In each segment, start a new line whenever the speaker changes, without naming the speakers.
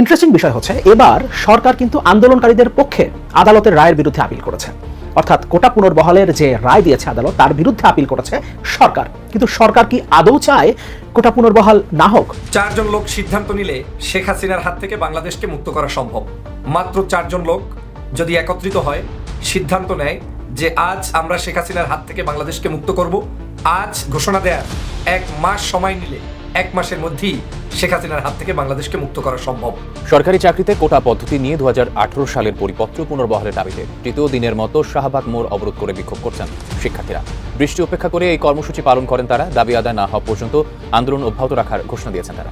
Interesting বিষয় হচ্ছে, এবার সরকার কিন্তু আন্দোলনকারীদের পক্ষে আদালতের রায়ের বিরুদ্ধে আপিল করেছে। অর্থাৎ কোটা পুনর্বহালের যে রায় দিয়েছে আদালত, তার বিরুদ্ধে আপিল করেছে সরকার। কিন্তু সরকার কি আদৌ চায় কোটা পুনর্বহাল না হোক?
চারজন লোক সিদ্ধান্ত নিলে শেখ হাসিনার হাত থেকে বাংলাদেশকে মুক্ত করা সম্ভব। মাত্র চারজন লোক যদি একত্রিত হয়, সিদ্ধান্ত নেয় যে আজ আমরা শেখ হাসিনার হাত থেকে বাংলাদেশকে মুক্ত করব। আজ ঘোষণা দেয়ার এক মাস সময় নিলে এক মাসের মধ্যেই শেখ হাসিনার হাত থেকে বাংলাদেশকে মুক্ত করা সম্ভব।
সরকারি চাকরিতে কোটা পদ্ধতি নিয়ে দুহাজার আঠারো সালের পরিপত্র পুনর্বহালের দাবিতে তৃতীয় দিনের মতো শাহবাগ মোড় অবরোধ করে বিক্ষোভ করছেন শিক্ষার্থীরা। বৃষ্টি উপেক্ষা করে এই কর্মসূচি পালন করেন তারা। দাবি আদায় না হওয়া পর্যন্ত আন্দোলন অব্যাহত রাখার ঘোষণা দিয়েছেন তারা।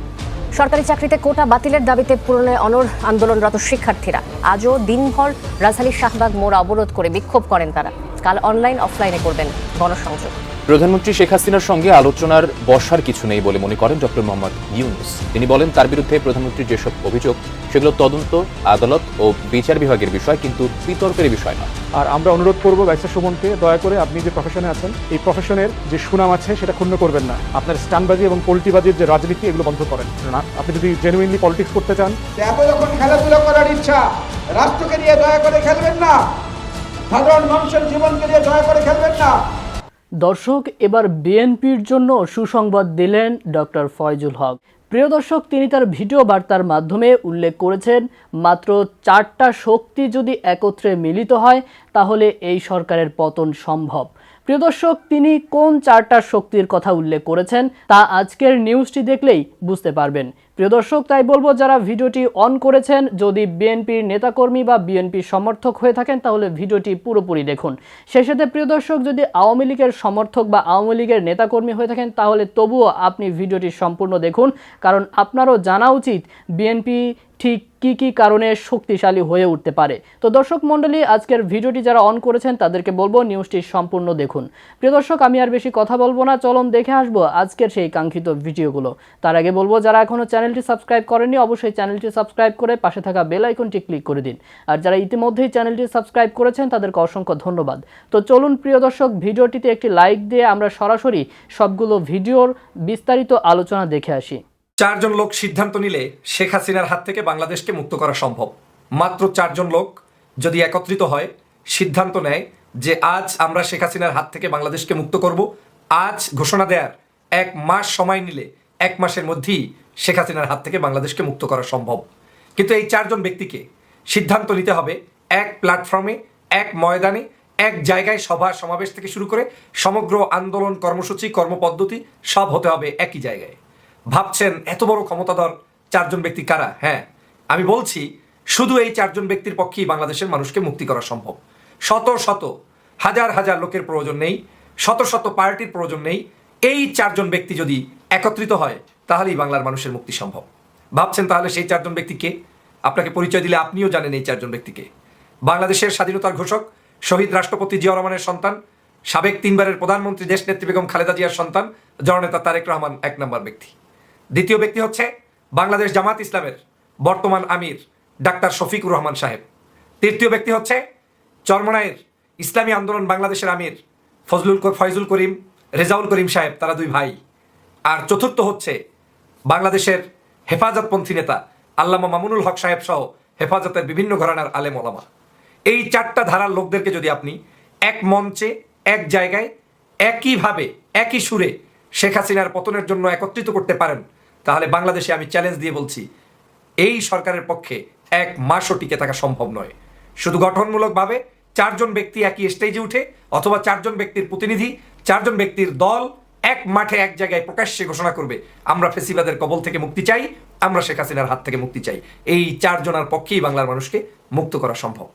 সরকারি চাকরিতে কোটা বাতিলের দাবিতে পূরণে অনর আন্দোলনরত শিক্ষার্থীরা। আজও দিনভর রাজধানীর শাহবাগ মোড় অবরোধ করে বিক্ষোভ করেন তারা। কাল অনলাইন অফলাইনে করবেন গণসংযোগ।
প্রধানমন্ত্রী শেখ হাসিনার সঙ্গে আলোচনার বসার কিছু নেই বলে মনে করেন ডক্টর মোহাম্মদ ইউনুস। তিনি বলেন তার বিরুদ্ধে প্রধানমন্ত্রীর যেসব অভিযোগ সেগুলো তদন্ত আদালত ও বিচার বিভাগের বিষয় কিন্তু বিতর্কের বিষয় নয়।
আর আমরা অনুরোধ করব ব্যারিস্টার সুমনকে দয়া করে আপনি যে প্রফেশনে আছেন এই প্রফেশনের যে সুনাম আছে সেটা ক্ষুণ্ণ করবেন না। আপনার স্ট্যান্ডবাজি এবং পোল্টিবাজির যে রাজনীতি এগুলো বন্ধ করেন। না আপনি যদি জেনুইনলি পলিটিক্স করতে চান।
যখন খেলাধুলা করার ইচ্ছা রাষ্ট্রকে নিয়ে দয়া করে খেলবেন না। সাধারণ মানুষের জীবনকে নিয়ে দয়া করে খেলবেন না।
দর্শক, এবার বিএনপির জন্য সুসংবাদ দিলেন ডক্টর ফয়জুল হক। প্রিয় দর্শক, তিনি তার ভিডিও বার্তার মাধ্যমে উল্লেখ করেছেন, মাত্র চারটা শক্তি যদি একত্রে মিলিত হয়, তাহলে এই সরকারের পতন সম্ভব। প্রিয় দর্শক, তিনি কোন চারটা শক্তির কথা উল্লেখ করেছেন, তা আজকের নিউজটি দেখলেই বুঝতে পারবেন। প্রিয় দর্শক, তাই বলব, যারা ভিডিওটি অন করেছেন, যদি বিএনপির নেতাকর্মী বা বিএনপির সমর্থক হয়ে থাকেন, তাহলে ভিডিওটি পুরোপুরি দেখুন। সেই সাথে, প্রিয় দর্শক, যদি আওয়ামী লীগের সমর্থক বা আওয়ামী লীগের নেতাকর্মী হয়ে থাকেন, তাহলে তবুও আপনি ভিডিওটি সম্পূর্ণ দেখুন, কারণ আপনারও জানা উচিত, বিএনপি ঠিক কি কি কারণে শক্তিশালী হয়ে উঠতে পারে? তো দর্শক মণ্ডলী, আজকের ভিডিওটি যারা অন করেছেন, তাদেরকে বলব নিউজটি সম্পূর্ণ দেখুন। প্রিয় দর্শক, আমি আর বেশি কথা বলব না, চলুন দেখে আসব আজকের সেই কাঙ্ক্ষিত ভিডিওগুলো। তার আগে বলব, যারা এখনও চ্যানেলটি সাবস্ক্রাইব করেননি, অবশ্যই চ্যানেলটি সাবস্ক্রাইব করে পাশে থাকা বেল আইকনটি ক্লিক করে দিন। আর যারা ইতিমধ্যেই চ্যানেলটি সাবস্ক্রাইব করেছেন, তাদেরকে অসংখ্য ধন্যবাদ। তো চলুন, প্রিয় দর্শক, ভিডিওটিতে একটি লাইক দিয়ে আমরা সরাসরি সবগুলো ভিডিওর বিস্তারিত আলোচনা দেখে আসি।
চারজন লোক সিদ্ধান্ত নিলে শেখ হাসিনার হাত থেকে বাংলাদেশকে মুক্ত করা সম্ভব। মাত্র চারজন লোক যদি একত্রিত হয়, সিদ্ধান্ত নেয় যে আজ আমরা শেখ হাসিনার হাত থেকে বাংলাদেশকে মুক্ত করব। আজ ঘোষণা দেয়ার এক মাস সময় নিলে এক মাসের মধ্যেই শেখ হাসিনার হাত থেকে বাংলাদেশকে মুক্ত করা সম্ভব। কিন্তু এই চারজন ব্যক্তিকে সিদ্ধান্ত নিতে হবে এক প্ল্যাটফর্মে, এক ময়দানে, এক জায়গায় সভা সমাবেশ থেকে শুরু করে সমগ্র আন্দোলন, কর্মসূচি, কর্মপদ্ধতি সব হতে হবে একই জায়গায়। ভাবছেন, এত বড় ক্ষমতাধর চারজন ব্যক্তি কারা? হ্যাঁ আমি বলছি, শুধু এই চারজন ব্যক্তির পক্ষেই বাংলাদেশের মানুষকে মুক্তি করা সম্ভব। শত শত, হাজার হাজার লোকের প্রয়োজন নেই, শত শত পার্টির প্রয়োজন নেই। এই চারজন ব্যক্তি যদি একত্রিত হয়, তাহলেই বাংলার মানুষের মুক্তি সম্ভব। ভাবছেন তাহলে সেই চারজন ব্যক্তিকে আপনাকে পরিচয় দিলে আপনিও জানেন এই চারজন ব্যক্তিকে বাংলাদেশের স্বাধীনতার ঘোষক, শহীদ রাষ্ট্রপতি জিয়া রহমানের সন্তান, সাবেক তিনবারের প্রধানমন্ত্রী দেশ দেশনেত্রী বেগম খালেদা জিয়ার সন্তান, জননেতা তারেক রহমান এক নম্বর ব্যক্তি। দ্বিতীয় ব্যক্তি হচ্ছে বাংলাদেশ জামাত ইসলামের বর্তমান আমির ডাক্তার শফিকুর রহমান সাহেব। তৃতীয় ব্যক্তি হচ্ছে চরমনায়ের ইসলামী আন্দোলন বাংলাদেশের আমির ফজলুল ফয়জুল করিম, রেজাউল করিম সাহেব, তারা দুই ভাই। আর চতুর্থ হচ্ছে বাংলাদেশের হেফাজতপন্থী নেতা আল্লামা মামুনুল হক সাহেব সহ হেফাজতের বিভিন্ন ঘরানার আলেম ওলামা। এই চারটা ধারার লোকদেরকে যদি আপনি এক মঞ্চে, এক জায়গায়, একইভাবে, একই সুরে শেখ হাসিনার পতনের জন্য একত্রিত করতে পারেন তাহলে বাংলাদেশে আমি চ্যালেঞ্জ দিয়ে বলছি, এই সরকারের পক্ষে এক মাসও টিকে থাকা সম্ভব নয়। শুধু গঠনমূলকভাবে চারজন ব্যক্তি একই স্টেজে উঠে, অথবা চারজন ব্যক্তির প্রতিনিধি, চারজন ব্যক্তির দল এক মাঠে এক জায়গায় প্রকাশ্যে ঘোষণা করবে, আমরা ফেসিবাদের কবল থেকে মুক্তি চাই, আমরা শেখ হাসিনার হাত থেকে মুক্তি চাই। এই চারজনের পক্ষেই বাংলার মানুষকে মুক্ত করা সম্ভব।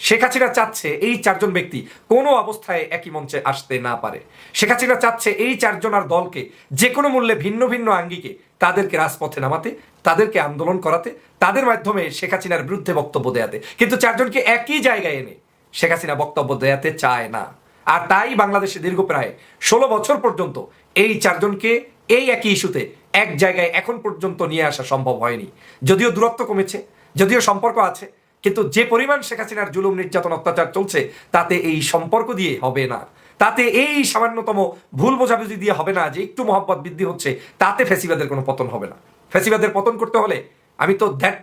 শেখ হাসিনা চাচ্ছে এই চারজন ব্যক্তি কোনো অবস্থায় একই মঞ্চে আসতে না পারে। শেখ হাসিনা চাচ্ছে এই চারজনার দলকে যে কোনো মূল্যে ভিন্ন ভিন্ন আঙ্গিকে তাদেরকে রাজপথে নামাতে, তাদেরকে আন্দোলন করাতে, তাদের মাধ্যমে শেখ হাসিনার বিরুদ্ধে বক্তব্য দেয়াতে। কিন্তু চারজনকে একই জায়গায় এনে শেখ হাসিনা বক্তব্য দেয়াতে চায় না। আর তাই বাংলাদেশে দীর্ঘ প্রায় ষোলো বছর পর্যন্ত এই চারজনকে এই একই ইস্যুতে এক জায়গায় এখন পর্যন্ত নিয়ে আসা সম্ভব হয়নি। যদিও দূরত্ব কমেছে, যদিও সম্পর্ক আছে, কিন্তু যে পরিমাণ শেখ হাসিনার জুলুম, নির্যাতন, অত্যাচার চলছে, তাতে এই সম্পর্ক দিয়ে হবে না। তাতে এই সামান্যতম ভুল বোঝাবুঝি দিয়ে হবে না যে একটু মহব্বত বৃদ্ধি হচ্ছে, তাতে ফেসিবাদের কোনো পতন হবে না। ফেসিবাদের পতন করতে হলে আমি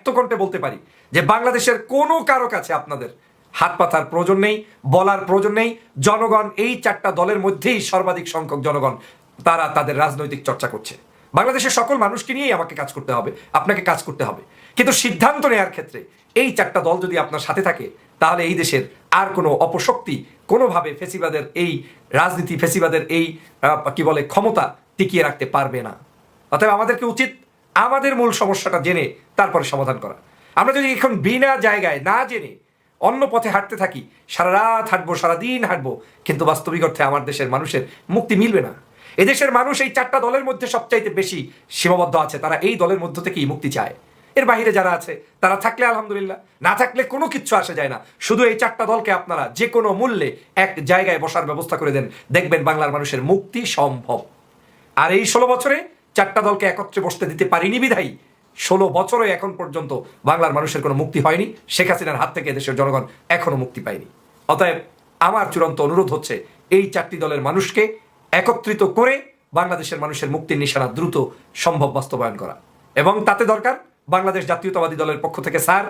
তো কণ্ঠে বলতে পারি যে বাংলাদেশের কোনো কারও কাছে আপনাদের হাত পাতার প্রয়োজন নেই, বলার প্রয়োজন নেই। জনগণ, এই চারটা দলের মধ্যেই সর্বাধিক সংখ্যক জনগণ, তারা তাদের রাজনৈতিক চর্চা করছে। বাংলাদেশের সকল মানুষকে নিয়েই আমাকে কাজ করতে হবে, আপনাকে কাজ করতে হবে। কিন্তু সিদ্ধান্ত নেওয়ার ক্ষেত্রে এই চারটা দল যদি আপনার সাথে থাকে, তাহলে এই দেশের আর কোনো অপশক্তি কোনোভাবে ফেসিবাদের এই রাজনীতি, ফেসিবাদের এই কি বলে, ক্ষমতা টিকিয়ে রাখতে পারবে না। অতএব আমাদেরকে উচিত আমাদের মূল সমস্যাটা জেনে তারপরে সমাধান করা। আমরা যদি এখন বিনা জায়গায় না জেনে অন্য পথে হাঁটতে থাকি, সারা রাত হাঁটবো সারাদিন হাঁটবো, কিন্তু বাস্তবিক অর্থে আমার দেশের মানুষের মুক্তি মিলবে না। এদেশের মানুষ এই চারটা দলের মধ্যে সবচাইতে বেশি সীমাবদ্ধ আছে। তারা এই দলের মধ্য থেকেই মুক্তি চায়। এর বাইরে যারা আছে, তারা থাকলে আলহামদুলিল্লাহ, না থাকলে কোনো কিচ্ছু আসে যায় না। শুধু এই চারটা দলকে আপনারা যে কোনো মূল্যে এক জায়গায় বসার ব্যবস্থা করে দেন, দেখবেন বাংলার মানুষের মুক্তি সম্ভব। আর এই ষোলো বছরে চারটা দলকে একত্রে বসতে দিতে পারিনি বিধাই ষোলো বছরে এখন পর্যন্ত বাংলার মানুষের কোনো মুক্তি হয়নি। শেখ হাসিনার হাত থেকে দেশের জনগণ এখনও মুক্তি পায়নি। অতএব আমার চূড়ান্ত অনুরোধ হচ্ছে, এই চারটি দলের মানুষকে একত্রিত করে বাংলাদেশের মানুষের মুক্তির নিশানা দ্রুত সম্ভব বাস্তবায়ন করা। এবং তাতে দরকার বাংলাদেশ জাতীয়তাবাদী দলের পক্ষ থেকে স্যার,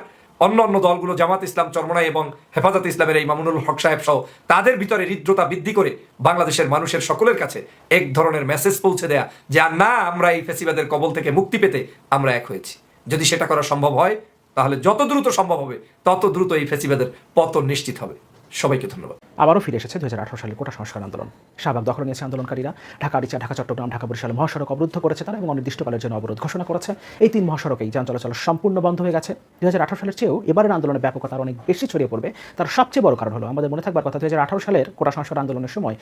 অন্য অন্য দলগুলো জামাত ইসলাম চরমনাই এবং হেফাজত ইসলামের এই মামুনুল হক সাহেব সহ তাদের ভিতরে হৃদ্রতা বৃদ্ধি করে বাংলাদেশের মানুষের সকলের কাছে এক ধরনের মেসেজ পৌঁছে দেয়া যে, আর না, আমরা এই ফেসিবাদের কবল থেকে মুক্তি পেতে আমরা এক হয়েছি। যদি সেটা করা সম্ভব হয়, তাহলে যত দ্রুত সম্ভব হবে, তত দ্রুত এই ফেসিবাদের পতন নিশ্চিত হবে। সবাইকে ধন্যবাদ।
আবারও ফিরে এসেছে দু হাজার আঠারো সালের কোটা সংস্কার আন্দোলন। শাহবাগ দখল নিয়েছে আন্দোলনকারীরা। ঢাকা আরিচা, ঢাকা, চট্টগ্রাম, ঢাকা বরিশাল মহাসড়ক অবরুদ্ধ করেছে তারা এবং অনির্দিষ্টকালের জন্য অবরোধ ঘোষণা করেছে। এই তিন মহাসড়কেই যান চলাচল সম্পূর্ণ বন্ধ হয়ে গেছে। দু হাজার আঠারো সালের চেয়েও এবারের আন্দোলনের ব্যাপকতা অনেক বেশি ছড়িয়ে পড়বে। তার সবচেয়ে বড় কারণ হলো, আমাদের মনে থাকবার কথা দু হাজার আঠারো সালের কোটা সংস্কার আন্দোলনের সময়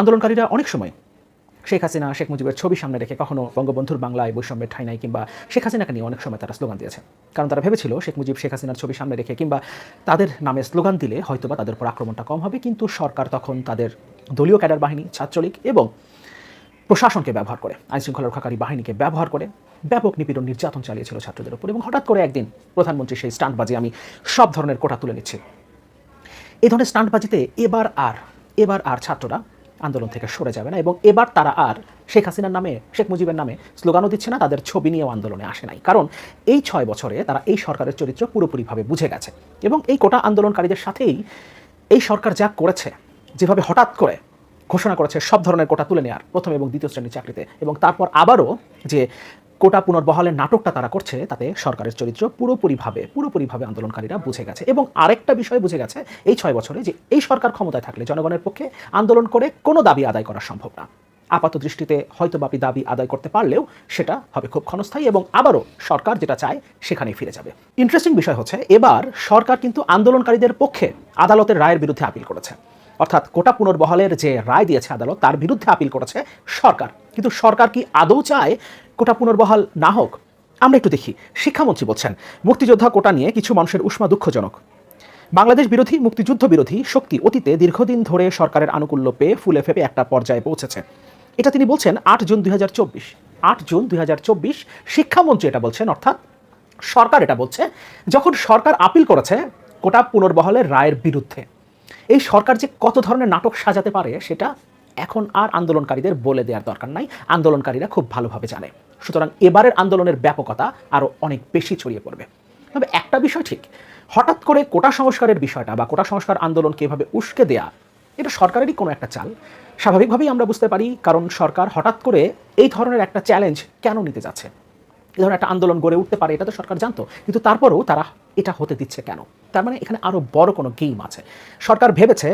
আন্দোলনকারীরা অনেক সময় শেখ হাসিনা, শেখ মুজিবের ছবি সামনে রেখে কখনো বঙ্গবন্ধুর বাংলায় বৈষম্যের ঠাই নাই কিংবা শেখ হাসিনাকে নিয়ে অনেক সময় তারা স্লোগান দিয়েছে কারণ তারা ভেবেছিল শেখ মুজিব শেখ হাসিনার ছবি সামনে রেখে কিংবা তাদের নামে স্লোগান দিলে হয়তোবা তাদের উপর আক্রমণটা কম হবে, কিন্তু সরকার তখন তাদের দলীয় ক্যাডার বাহিনী, ছাত্রলীগ এবং প্রশাসনকে ব্যবহার করে, আইনশৃঙ্খলা রক্ষাকারী বাহিনীকে ব্যবহার করে ব্যাপক নিপীড়ন নির্যাতন চালিয়েছিল ছাত্রদের উপর এবং হঠাৎ করে একদিন প্রধানমন্ত্রী সেই স্টান্টবাজি আমি সব ধরনের কোটা তুলে নিচ্ছি। এই ধরনের স্টান্টবাজিতে এবার আর এবার আর ছাত্ররা আন্দোলন থেকে সরে যাবে না। এবং এবার তারা আর শেখ হাসিনার নামে, শেখ মুজিবের নামে স্লোগানও দিচ্ছে না, তাদের ছবি নিয়েও আন্দোলনে আসে নাই। কারণ এই ছয় বছরে তারা এই সরকারের চরিত্র পুরোপুরিভাবে বুঝে গেছে। এবং এই কোটা আন্দোলনকারীদের সাথেই এই সরকার যা করেছে, যেভাবে হঠাৎ করে ঘোষণা করেছে সব ধরনের কোটা তুলে নেওয়ার প্রথম এবং দ্বিতীয় শ্রেণির চাকরিতে। এবং তারপর আবারও যে কোটা পুনর্বহালের নাটকটা তারা করছে, তাতে সরকারের চরিত্র পুরোপুরিভাবে পুরোপুরিভাবে আন্দোলনকারীরা বুঝে গেছে। এবং আরেকটা বিষয় বুঝে গেছে এই ছয় বছরে যে এই সরকার ক্ষমতায় থাকলে জনগণের পক্ষে আন্দোলন করে কোনো দাবি আদায় করা সম্ভব না। আপাত দৃষ্টিতে হয়তো বাপি দাবি আদায় করতে পারলেও সেটা হবে খুব ক্ষণস্থায়ী এবং আবারও সরকার যেটা চায় সেখানেই ফিরে যাবে। ইন্টারেস্টিং বিষয় হচ্ছে, এবার সরকার কিন্তু আন্দোলনকারীদের পক্ষে আদালতের রায়ের বিরুদ্ধে আপিল করেছে। অর্থাৎ কোটা পুনর্বহালের যে রায় দিয়েছে আদালত, তার বিরুদ্ধে আপিল করেছে সরকার। কিন্তু সরকার কি আদৌ চায় কোটা পুনর্বহাল না হোক? আমরা একটু দেখি। শিক্ষামন্ত্রী বলছেন, মুক্তিযোদ্ধা কোটা নিয়ে কিছু মানুষের উষ্মা দুঃখজনক। বাংলাদেশ বিরোধী, মুক্তিযুদ্ধ বিরোধী শক্তি অতীতে দীর্ঘদিন ধরে সরকারের আনুকূল্য পেয়ে ফুলে ফেপে একটা পর্যায়ে পৌঁছেছে। এটা তিনি বলছেন আট জুন দুই হাজার চব্বিশ। আট জুন দুই হাজার চব্বিশ, শিক্ষামন্ত্রী এটা বলছেন, অর্থাৎ সরকার এটা বলছে, যখন সরকার আপিল করেছে কোটা পুনর্বহলের রায়ের বিরুদ্ধে। এই সরকার যে কত ধরনের নাটক সাজাতে পারে সেটা এখন আর আন্দোলনকারীদের বলে দেওয়ার দরকার নাই। আন্দোলনকারীরা খুব ভালোভাবে জানে। সুতরাং এবারের আন্দোলনের ব্যাপকতা আরও অনেক বেশি ছড়িয়ে পড়বে। তবে একটা বিষয় ঠিক, হঠাৎ করে কোটা সংস্কারের বিষয়টা বা কোটা সংস্কার আন্দোলনকে এভাবে উস্কে দেয়া, এটা সরকারেরই কোনো একটা চাল। স্বাভাবিকভাবেই আমরা বুঝতে পারি, কারণ সরকার হঠাৎ করে এই ধরনের একটা চ্যালেঞ্জ কেন নিতে যাচ্ছে? এই ধরনের একটা আন্দোলন গড়ে উঠতে পারে, এটা তো সরকার জানতো, কিন্তু তারপরেও তারা এটা হতে দিচ্ছে কেন? তার মানে এখানে আরও বড় কোনো গেম আছে। সরকার ভেবেছে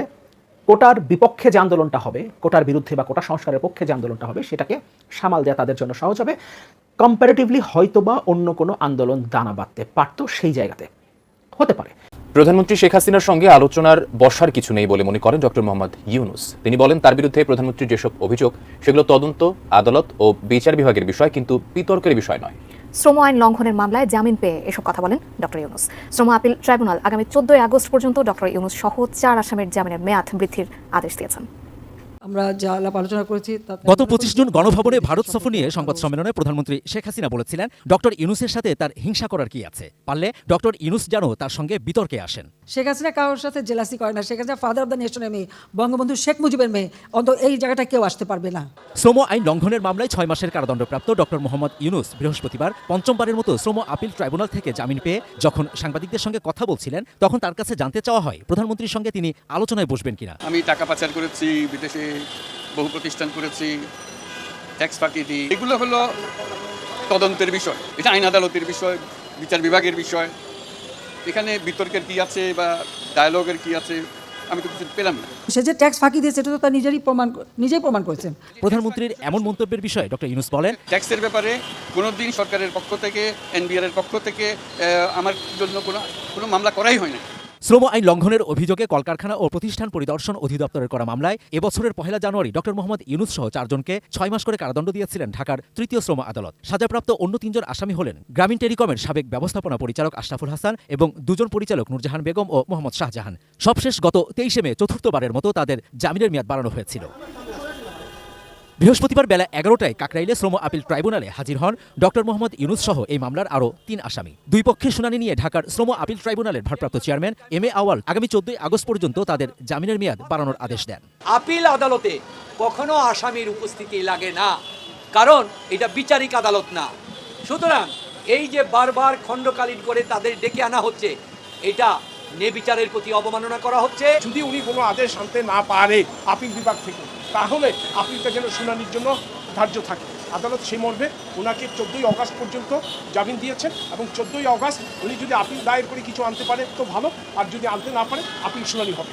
কোটার বিপক্ষে যে আন্দোলনটা হবে, কোটার বিরুদ্ধে বা কোটা সংস্কারের পক্ষে যে আন্দোলনটা হবে, সেটাকে সামাল দেওয়া তাদের জন্য সহজ হবে। কম্পারেটিভলি হয়তোবা অন্য কোনো আন্দোলন দানা বাঁধতে পারতো সেই জায়গাতে। হতে পারে।
প্রধানমন্ত্রী শেখ হাসিনার সঙ্গে আলোচনার বসার কিছু নেই বলে মনে করেন ডক্টর মোহাম্মদ ইউনুস। তিনি বলেন, তার বিরুদ্ধে প্রধানমন্ত্রীর যেসব অভিযোগ, সেগুলো তদন্ত, আদালত ও বিচার বিভাগের বিষয়, কিন্তু বিতর্কের বিষয় নয়।
শ্রম আইন লঙ্ঘনের মামলায় জামিন পেয়ে এসব কথা বলেন ডক্টর ইউনুস। শ্রম আপিল ট্রাইব্যুনাল আগামী চোদ্দই আগস্ট পর্যন্ত ডক্টর ইউনুস সহ চার আসামের জামিনের মেয়াদ বৃদ্ধির আদেশ দিয়েছেন।
আমরা যা আলাপ আলোচনা করেছি তাতে
গত পঁচিশ জুন গণভবনে ভারত সফর নিয়ে সংবাদ সম্মেলনে প্রধানমন্ত্রী শেখ হাসিনা বলেছিলেন ডক্টর ইউনুসের সাথে তার হিংসা করার কি আছে? পারলে ডক্টর ইউনুস যেন তার সঙ্গে বিতর্কে আসেন।
শেখ হাসিনা কারোর সাথে জেলাসি করে না। Sheikh Hasina father of the নেশনের মেয়ে বঙ্গবন্ধু শেখ মুজিবের মেয়ে। অন্তত এই জায়গাটা কেউ আসতে পারবে না।
শ্রম আইন লঙ্ঘনের মামলায় ছয় মাসের কারাদণ্ডপ্রাপ্ত ডক্টর মোহাম্মদ ইউনুস বৃহস্পতিবার পঞ্চমবারের মতো শ্রম আপিল ট্রাইব্যুনাল থেকে জামিন পেয়ে যখন সাংবাদিকদের সঙ্গে কথা বলছিলেন তখন তার কাছে জানতে চাওয়া হয় প্রধানমন্ত্রীর সঙ্গে তিনি আলোচনায় বসবেন কিনা।
আমি টাকা পাচার করেছি বিদেশে বহু প্রতিষ্ঠান করেছি ট্যাক্স ফাঁকি দিই। এগুলো হলো তদন্তের বিষয় এটা আইন আদালতের বিষয় বিচার বিভাগের বিষয়। এখানে বিতর্কের কি আছে বা ডায়ালগের কি আছে আমি তো কিছু পেলাম না।
সে যে ট্যাক্স ফাঁকি দিয়েছে এটা তো তার নিজেরই প্রমাণ নিজেই প্রমাণ করেছেন
প্রধানমন্ত্রীর এমন মন্তব্যের বিষয়ে ডক্টর ইউনুস বলেন
ট্যাক্সের ব্যাপারে কোনো দিন সরকারের পক্ষ থেকে এনবিআর এর পক্ষ থেকে আমার জন্য কোনো কোনো মামলা করাই হয় না
শ্রম আইন লঙ্ঘনের অভিযোগে কলকারখানা ও প্রতিষ্ঠান পরিদর্শন অধিদপ্তরের করা মামলায় এবছরের পহেলা জানুয়ারি ডক্টর মোহাম্মদ ইউনুস সহ চারজনকে ছয় মাস করে কারাদণ্ড দিয়েছিলেন ঢাকার তৃতীয় শ্রম আদালত। সাজাপ্রাপ্ত অন্য তিনজন আসামি হলেন গ্রামীণ টেলিকমের সাবেক ব্যবস্থাপনা পরিচালক আশরাফুল হাসান এবং দুজন পরিচালক নুরজাহান বেগম ও মোহাম্মদ শাহজাহান। সবশেষ গত তেইশে মে চতুর্থবারের মতো তাদের জামিনের মেয়াদ বাড়ানো হয়েছিল। বৃহস্পতিবার বেলা এগারোটায় কাকরাইলে শ্রম আপিল ট্রাইব্যুনালে হাজির হন ডক্টর মোহাম্মদ ইউনুস সহ এই মামলার আরও তিন আসামি। দুই পক্ষের শুনানি নিয়ে ঢাকার শ্রম আপিল ট্রাইব্যুনালের ভারপ্রাপ্ত চেয়ারম্যান এম এ আওয়াল আগামী চোদ্দই আগস্ট পর্যন্ত তাদের জামিনের মেয়াদ বাড়ানোর আদেশ দেন।
আপিল আদালতে কখনো আসামির উপস্থিতি লাগে না, কারণ এটা বিচারিক আদালত না। সুতরাং এই যে বারবার খণ্ডকালীন করে তাদের ডেকে আনা হচ্ছে, এটা নেবিচারের প্রতি অবমাননা করা হচ্ছে।
যদি উনি কোনো আদেশ আনতে না পারে আপিল বিভাগ থেকে, তাহলে আপিলটা যেন শুনানির জন্য ধার্য থাকে। আদালত সেই মর্মে ওনাকে চোদ্দোই অগাস্ট পর্যন্ত জামিন দিয়েছেন এবং চোদ্দোই অগাস্ট উনি যদি আপিল দায়ের করে কিছু আনতে পারে তো ভালো, আর যদি আনতে না পারে, আপিল শুনানি হবে।